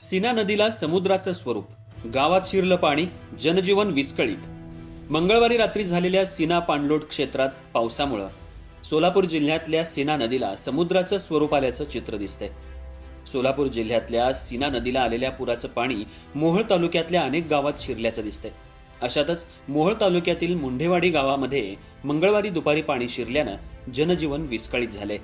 सीना नदीला समुद्राचं स्वरूप. गावात शिरलं पाणी जनजीवन विस्कळीत. मंगळवारी रात्री झालेल्या सीना पाणलोट क्षेत्रात पावसामुळं सोलापूर जिल्ह्यातल्या सीना नदीला समुद्राचं स्वरूप आल्याचं चित्र दिसतंय. सोलापूर जिल्ह्यातल्या सीना नदीला आलेल्या पुराचं पाणी मोहोळ तालुक्यातल्या अनेक गावात शिरल्याचं दिसतंय. अशातच मोहोळ तालुक्यातील मुंढेवाडी गावामध्ये मंगळवारी दुपारी पाणी शिरल्यानं जनजीवन विस्कळीत झालंय.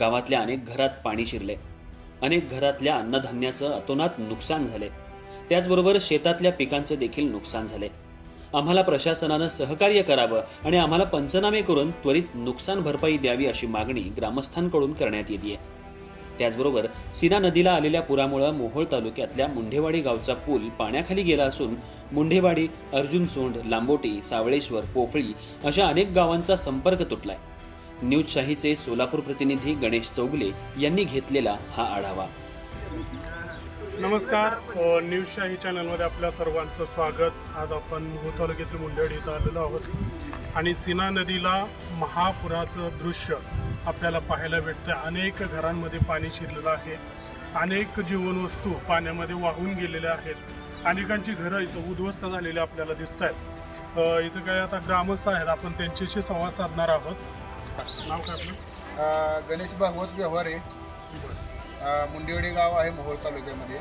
गावातल्या अनेक घरात पाणी शिरले अनेक घरातल्या अन्नधान्याचं अतोनात नुकसान झाले. त्याचबरोबर शेतातल्या पिकांचं देखील नुकसान झाले. आम्हाला प्रशासनानं सहकार्य करावं आणि आम्हाला पंचनामे करून त्वरित नुकसान भरपाई द्यावी अशी मागणी ग्रामस्थांकडून करण्यात येते. त्याचबरोबर सीना नदीला आलेल्या पुरामुळे मोहोळ तालुक्यातल्या मुंढेवाडी गावचा पूल पाण्याखाली गेला असून मुंढेवाडी अर्जुन सोंड लांबोटी सावळेश्वर पोफळी अशा अनेक गावांचा संपर्क तुटलाय. न्यूजशाहीचे सोलापूर प्रतिनिधी गणेश चौगले यांनी घेतलेला हा आढावा. नमस्कार. हो, न्यूजशाही चॅनलमध्ये आपल्या सर्वांचं स्वागत. आज आपण मोहोळ तालुक्यातील मुंडेवाडी इथं आलेलो आहोत. आणि सीना नदीला महापुराचं दृश्य आपल्याला पाहायला भेटतं अनेक घरांमध्ये पाणी शिरलेलं आहे. अनेक जीवनवस्तू पाण्यामध्ये वाहून गेलेल्या आहेत. अनेकांची घरं इथं उद्ध्वस्त झालेली आपल्याला दिसत आहेत इथं काय आता ग्रामस्थ आहेत. आपण त्यांच्याशी संवाद साधणार आहोत. नाव काय आपलं? अ, गणेश भागवत व्यवहार. आहे अ, मुंडेवाडी गाव आहे मोहोळ तालुक्यामध्ये.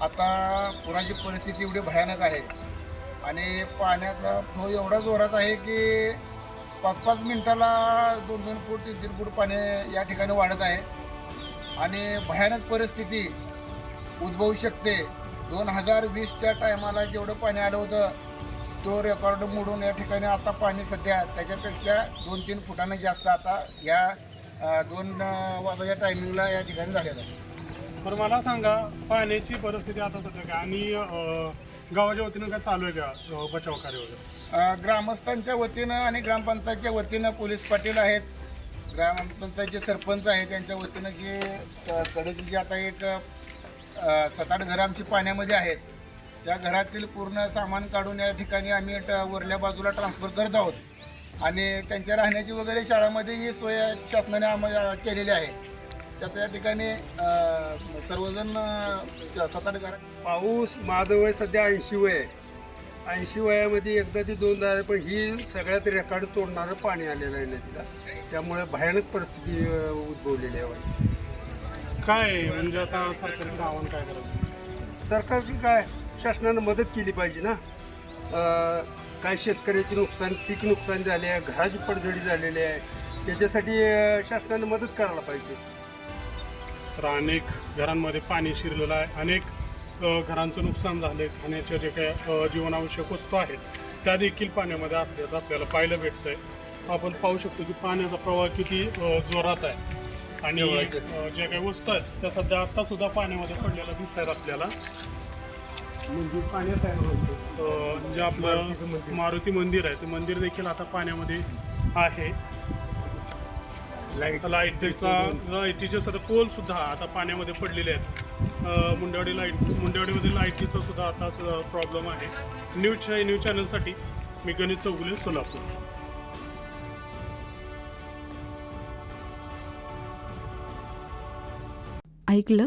आता पुराची परिस्थिती एवढी भयानक आहे. आणि पाण्याचा फ्लो एवढा जोरात आहे की पाच पाच मिनिटाला दोन दोन फूट तीन तीन फूट पाणी या ठिकाणी वाढत आहे. आणि भयानक परिस्थिती उद्भवू शकते. दोन हजार वीसच्या टायमाला जेवढं पाणी आलं होतं तो रेकॉर्ड मोडून या ठिकाणी आता पाणी सध्या त्याच्यापेक्षा दोन तीन फुटानं जास्त आता या दोन वाजाच्या टायमिंगला या ठिकाणी झालेलं आहे. बरं मला सांगा पाण्याची परिस्थिती आता सध्या काय? आणि गावाच्या वतीनं काय चालू आहे का बचाव कार्य वगैरे? ग्रामस्थांच्या वतीनं आणि ग्रामपंचायतच्या वतीनं पोलीस पाटील आहेत. ग्रामपंचायतचे सरपंच आहेत त्यांच्या वतीनं जे कडेची जी आता एक सात आठ घरं आमची पाण्यामध्ये आहेत. त्या घरातील पूर्ण सामान काढून या ठिकाणी आम्ही ट- वरल्या बाजूला ट्रान्सफर करत आहोत. आणि त्यांच्या राहण्याची वगैरे शाळामध्ये ही सोय शासनाने आम्हाला केलेली आहे. त्याचं या ठिकाणी सर्वजण सात पाऊस माझं वय सध्या ऐंशी वय आहे. ऐंशी वयामध्ये एकदा ती दोनदा आलं, पण ही सगळ्यात रेकॉर्ड तोडणारं पाणी आलेलं आहे नदीला. त्यामुळे भयानक परिस्थिती उद्भवलेली आहे. काय म्हणजे आता सरकारचं आव्हान काय करायचं? सरकारची काय? शासनानं मदत केली पाहिजे ना? काय शेतकऱ्याची नुकसान पीक नुकसान झाले आहे घराची पडझडी झालेली आहे त्याच्यासाठी शासनानं मदत करायला पाहिजे. तर अनेक घरांमध्ये पाणी शिरलेलं आहे अनेक घरांचं नुकसान झाले खाण्याच्या जे काही जीवनावश्यक वस्तू आहेत त्या देखील पाण्यामध्ये असल्याचं आपल्याला पाहायला भेटतंय. आपण पाहू शकतो की पाण्याचा प्रवाह किती जोरात आहे. आणि ज्या काही वस्तू आहेत त्या सध्या आत्तासुद्धा सुद्धा पाण्यामध्ये पडलेल्या दिसत आहेत आपल्याला. म्हणजे पाण्यात. अ, जे आपलं मारुती मंदिर आहे ते मंदिर देखील आता पाण्यामध्ये आहे. लाइट लाईटीचा लाईटीचे सध्या पोल सुद्धा आता पाण्यामध्ये पडलेले आहेत. अ, मुंडेवाडी लाइट मुंडेवाडीमध्ये लाईटीचा सुद्धा आता प्रॉब्लेम आहे. न्यूज न्यूज चॅनलसाठी मी गणेश चौगुले सोलापूर. ऐकलं?